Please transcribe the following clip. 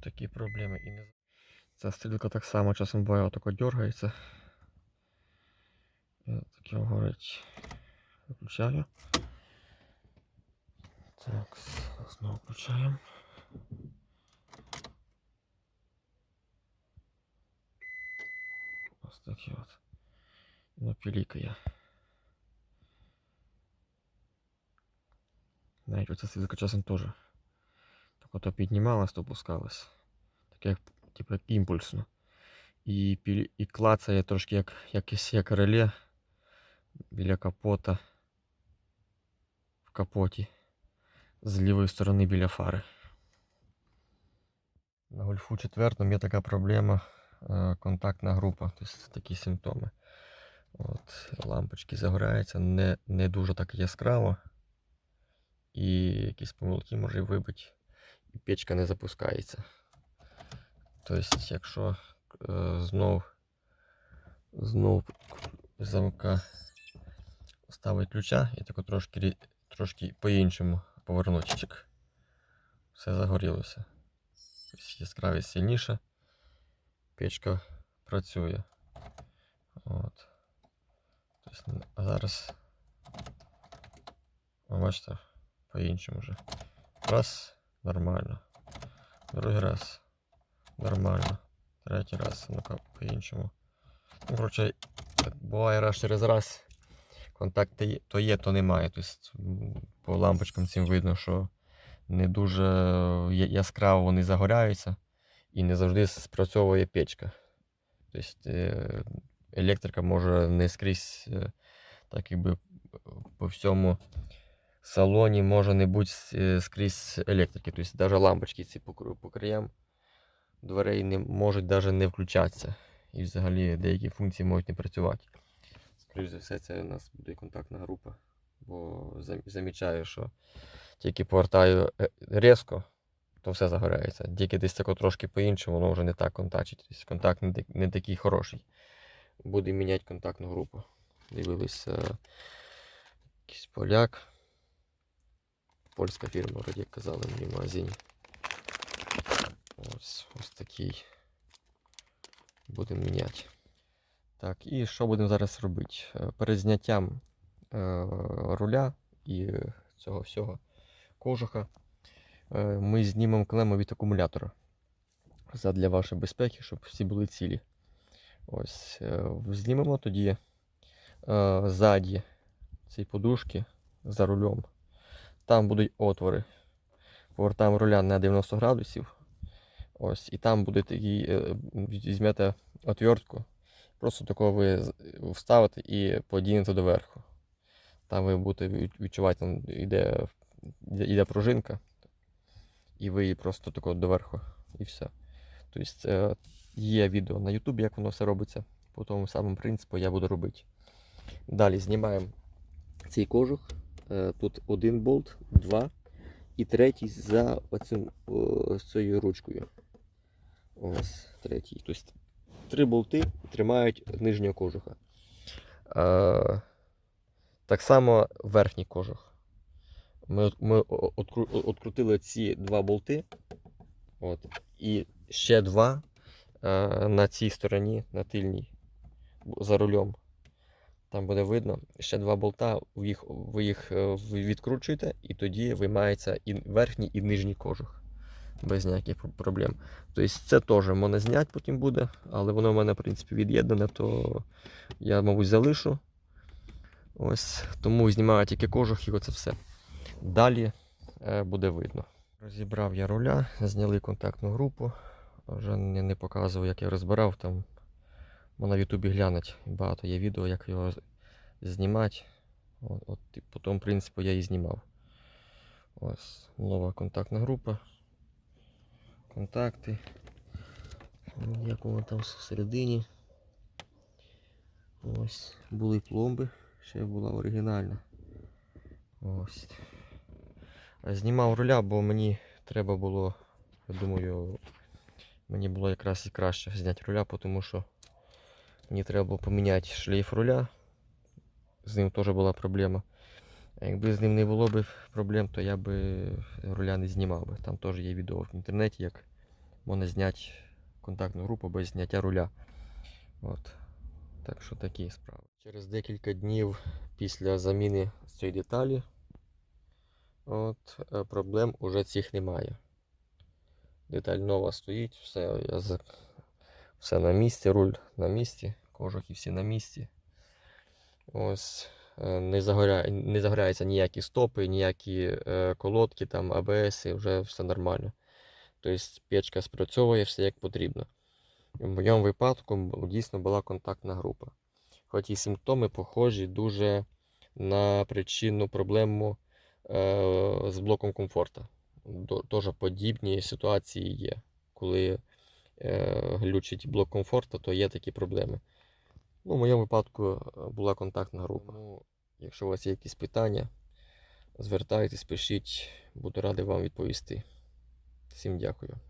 такі проблеми і не. Ця стрілка так само часом буває отако дергається. Я таке говорить. Виключаю. Так, знову включаємо. Ось такі от. Ну, пілікає. Навіть оця стрілка часом теж. Ото піднімалась, то опускалась. Так як, типу, як імпульсно. І, і клацає трошки як якесь як реле біля капота. В капоті. З лівої сторони біля фари. На гольфу четвертому є така проблема. е, Контактна група, тобто такі симптоми. От, лампочки загоряються не, не дуже так яскраво. І якісь помилки може вибити, печка не запускається. Тобто, якщо е, знов, знов замка ставить ключа і тако трошки, трошки по-іншому повернути. Все загорілося. Тобто яскравість сильніша, печка працює. От. Тобто, а зараз, ви бачите, по-іншому вже. Раз, нормально. Другий раз. Нормально. Третій раз, ну-ка, по-іншому. Ну, коротше, буває раз через раз. Контакти то є, то немає. Тобто по лампочкам цим видно, що не дуже яскраво вони загоряються і не завжди спрацьовує печка. Тобто е, електрика може не скрізь, е, так якби по всьому салоні може не бути е, скрізь електрики. Тобто навіть лампочки ці по, краям дверей не можуть навіть не включатися. І взагалі деякі функції можуть не працювати. Скоріше за все, це у нас буде контактна група. Бо замічаю, що тільки повертаю е, різко, то все загорається. Тільки десь тако трошки по-іншому, воно вже не так контачить. Тобто контакт не, такий хороший. Буде міняти контактну групу. Дивилися якийсь поляк. Польська фірма, вроді казали мені в магазині. Ось, ось такий. Будемо міняти. Так, і що будемо зараз робити? Е, Перед зняттям е, руля і цього всього кожуха е, ми знімемо клему від акумулятора. Задля вашої безпеки, щоб всі були цілі. Ось, е, знімемо тоді е, ззаді цієї подушки за рулем. Там будуть отвори. Повертаємо руля на 90 градусів. Ось, і там буде е, візьмете отвертку, просто такого ви вставите і подінете доверху. Там ви будете від- відчувати, там йде, йде, пружинка, і ви її просто тако доверху, і все. Тобто є відео на Ютубі, як воно все робиться. По тому самому принципу я буду робити. Далі знімаємо цей кожух. Е, Тут один болт, два і третій за оцим, о, цією ручкою. Ось третій. Тобто три болти тримають нижнього кожуха. Е, так само верхній кожух. Ми, ми открутили ці два болти. От, і ще два е, на цій стороні, на тильній, за рулем. Там буде видно. Ще два болта, ви їх, ви їх е, відкручуєте, і тоді виймається і верхній, і нижній кожух. Без ніяких проблем. Тобто це теж можна зняти потім буде, але воно в мене, в принципі, від'єднане, то я, мабуть, залишу. Ось, тому знімаю тільки кожух і оце все. Далі е, буде видно. Розібрав я руля, зняли контактну групу. Вже не, не показував, як я розбирав. Там можна в Ютубі глянуть. Багато є відео, як його знімати. От, от і по тому принципу я і знімав. Ось нова контактна група. Контакти. Як воно там всередині. Ось. Були пломби. Ще була оригінальна. Ось. Знімав руля, бо мені треба було, я думаю, мені було якраз і краще зняти руля, тому що мені треба було поміняти шлейф руля. З ним теж була проблема. Якби з ним не було б проблем, то я би руля не знімав би. Там теж є відео в інтернеті, як можна зняти контактну групу без зняття руля. От. Так що такі справи. Через декілька днів після заміни цієї деталі от, е, проблем уже цих немає. Деталь нова стоїть, все, я. Все на місці, руль на місці, кожухи всі на місці. Ось е, не, загоря... не загоряються ніякі стопи, ніякі е, колодки, там, АБС, вже все нормально. Тобто печка спрацьовує все як потрібно. В моєму випадку дійсно була контактна група. Хоч і симптоми похожі дуже на причинну проблему е, з блоком комфорту. До- Теж подібні ситуації є. Коли глючить блок комфорту, то є такі проблеми. Ну, в моєму випадку е, була контактна група. Тому, якщо у вас є якісь питання, звертайтесь, пишіть, буду радий вам відповісти. Всім дякую.